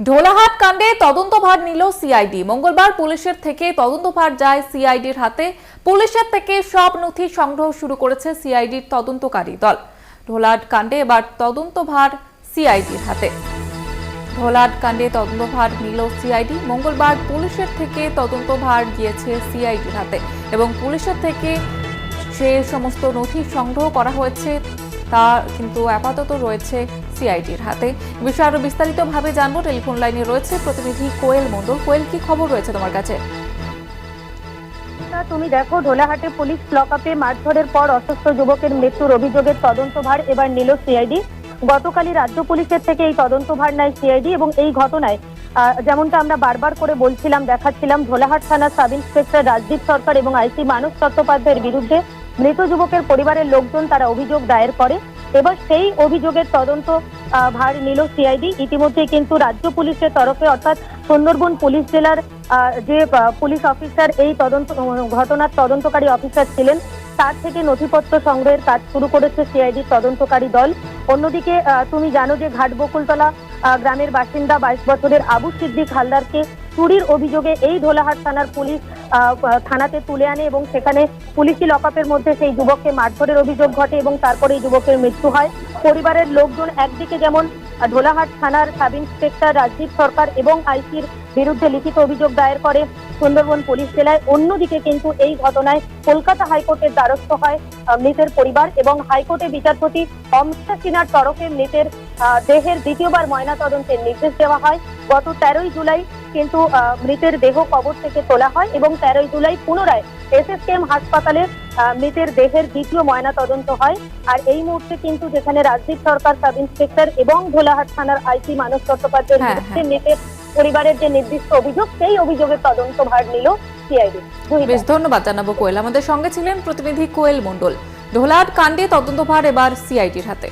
ঢোলাহাট কাণ্ডে তদন্তভার নিল সিআইডি মঙ্গলবার পুলিশের থেকে তদন্তভার যায় সিআইডির হাতে। পুলিশের থেকে সব নথি সংগ্রহ শুরু করেছে সিআইডির তদন্তকারী দল। ঢোলাহাট কাণ্ডে এবার তদন্তভার সিআইডির হাতে। ঢোলাহাট কাণ্ডে তদন্তভার নিল সিআইডি মঙ্গলবার পুলিশের থেকে তদন্তভার গিয়েছে সিআইডির হাতে এবং পুলিশের থেকে যে সমস্ত নথি সংগ্রহ করা হয়েছে, তা কিন্তু আপাতত রয়েছে সিআইডির হাতে। বিষয়ে আরও বিস্তারিতভাবে জানব। টেলিফোন লাইনে রয়েছে প্রতিনিধি কোয়েল মণ্ডল। কোয়েল, কি খবর রয়েছে তোমার কাছে? তুমি দেখো, ঢোলাহাটে পুলিশ লকআপে মারধরের পর অসুস্থ যুবকের মৃত্যুর অভিযোগের তদন্তভার এবার নিল সিআইডি। গতকালই রাজ্য পুলিশের থেকে এই তদন্তভার নেয় সিআইডি এবং এই ঘটনায় যেমনটা আমরা বারবার করে বলছিলাম, দেখাচ্ছিলাম, ঢোলাহাট থানার সাব ইন্সপেক্টর রাজদীপ সরকার এবং আইসি মানস চট্টোপাধ্যায়ের বিরুদ্ধে মৃত যুবকের পরিবারের লোকজন তারা অভিযোগ দায়ের করে। এবার সেই অভিযোগের তদন্ত ভার নিল সিআইডি ইতিমধ্যে কিন্তু রাজ্য পুলিশের তরফে অর্থাৎ সুন্দরবন পুলিশ জেলার যে পুলিশ অফিসার, এই তদন্ত ঘটনার তদন্তকারী অফিসার ছিলেন, তার থেকে নথিপত্র সংগ্রহের কাজ শুরু করেছে সিআইডি তদন্তকারী দল। অন্যদিকে তুমি জানো যে ঘাট বকুলতলা গ্রামের বাসিন্দা বাইশ বছরের আবু সিদ্দিক হালদারকে চুরির অভিযোগে এই ধোলাহাট থানার পুলিশ থানাতে তুলে আনে এবং সেখানে পুলিশি লকআপের মধ্যে সেই যুবককে মারধরের অভিযোগ ঘটে এবং তারপরে এই যুবকের মৃত্যু হয়। পরিবারের লোকজন একদিকে যেমন ঢোলাহাট থানার সাব ইন্সপেক্টর রাজদীপ সরকার এবং আইসির বিরুদ্ধে লিখিত অভিযোগ দায়ের করে সুন্দরবন পুলিশ জেলায়। অন্যদিকে কিন্তু এই ঘটনায় কলকাতা হাইকোর্টের দ্বারস্থ হয় মৃতের পরিবার এবং হাইকোর্টে বিচারপতি অমিতা সিনহার তরফে মৃতের দেহের দ্বিতীয়বার ময়নাতদন্তের নির্দেশ দেওয়া হয়। গত তেরোই জুলাই কিন্তু মৃতের দেহ কবর থেকে তোলা হয় এবং তেরোই জুলাই পুনরায় এসএসকেএম হাসপাতালে মৃতের দেহের দ্বিতীয় ময়না তদন্ত হয়। আর এই মুহূর্তে কিন্তু যেখানে রাজদীপ সরকার সাব ইন্সপেক্টর এবং ভোলাহাট থানার আইসি মানস চট্টোপাধ্যায়ের হ্যাঁ, বিরুদ্ধে মৃতের পরিবারের যে নির্দিষ্ট অভিযোগ সেই অভিযোগের তদন্ত ভার নিল সিআইডি। বেশ ধন্যবাদ জানাব কোয়েল। আমাদের সঙ্গে ছিলেন প্রতিনিধি কোয়েল মণ্ডল। ঢোলাহাট কাণ্ডে তদন্তভার এবার সিআইডির হাতে।